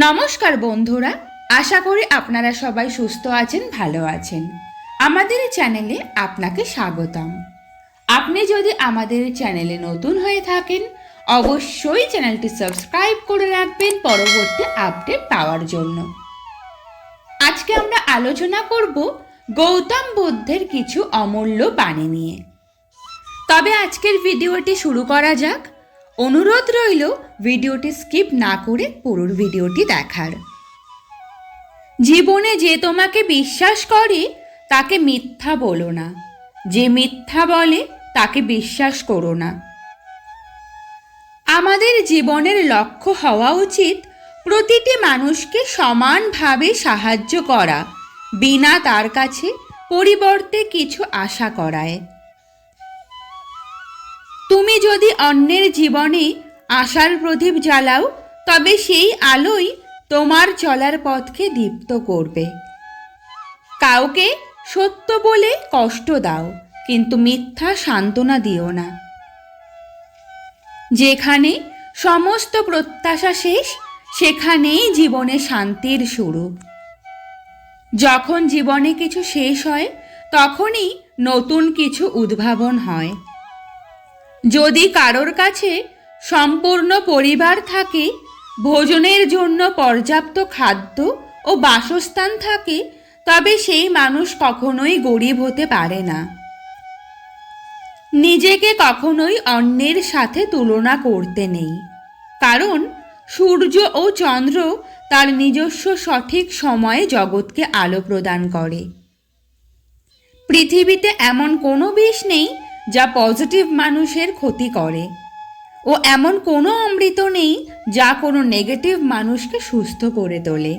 নমস্কার বন্ধুরা, আশা করি আপনারা সবাই সুস্থ আছেন, ভালো আছেন। আমাদের চ্যানেলে আপনাকে স্বাগতম। আপনি যদি আমাদের চ্যানেলে নতুন হয়ে থাকেন, অবশ্যই চ্যানেলটি সাবস্ক্রাইব করে রাখবেন পরবর্তী আপডেট পাওয়ার জন্য। আজকে আমরা আলোচনা করব গৌতম বুদ্ধের কিছু অমূল্য বাণী নিয়ে। তবে আজকের ভিডিওটি শুরু করা যাক। অনুরোধ রইল ভিডিওটি স্কিপ না করে পুরো ভিডিওটি দেখার। জীবনে যে তোমাকে বিশ্বাস করে, তাকে মিথ্যা বলো না। যে মিথ্যা বলে, তাকে বিশ্বাস করো না। আমাদের জীবনের লক্ষ্য হওয়া উচিত প্রতিটি মানুষকে সমানভাবে সাহায্য করা, বিনা তার কাছে পরিবর্তে কিছু আশা করায়। যদি অন্যের জীবনে আশার প্রদীপ জ্বালাও, তবে সেই আলোই তোমার চলার পথকে দীপ্ত করবে। কাউকে সত্য বলে কষ্ট দাও, কিন্তু মিথ্যা সান্ত্বনা দিও না। যেখানে সমস্ত প্রত্যাশা শেষ, সেখানেই জীবনে শান্তির শুরু। যখন জীবনে কিছু শেষ হয়, তখনই নতুন কিছু উদ্ভাবন হয়। যদি কারোর কাছে সম্পূর্ণ পরিবার থাকে, ভোজনের জন্য পর্যাপ্ত খাদ্য ও বাসস্থান থাকে, তবে সেই মানুষ কখনোই গরিব হতে পারে না। নিজেকে কখনোই অন্যের সাথে তুলনা করতে নেই। কারণ সূর্য ও চন্দ্র তার নিজস্ব সঠিক সময়ে জগৎকে আলো প্রদান করে। পৃথিবীতে এমন কোনো বিষ নেই যা পজিটিভ মানুষের ক্ষতি করে। ও এমন কোনো অমৃত নেই যা কোনো নেগেটিভ মানুষকে সুস্থ করে তোলে।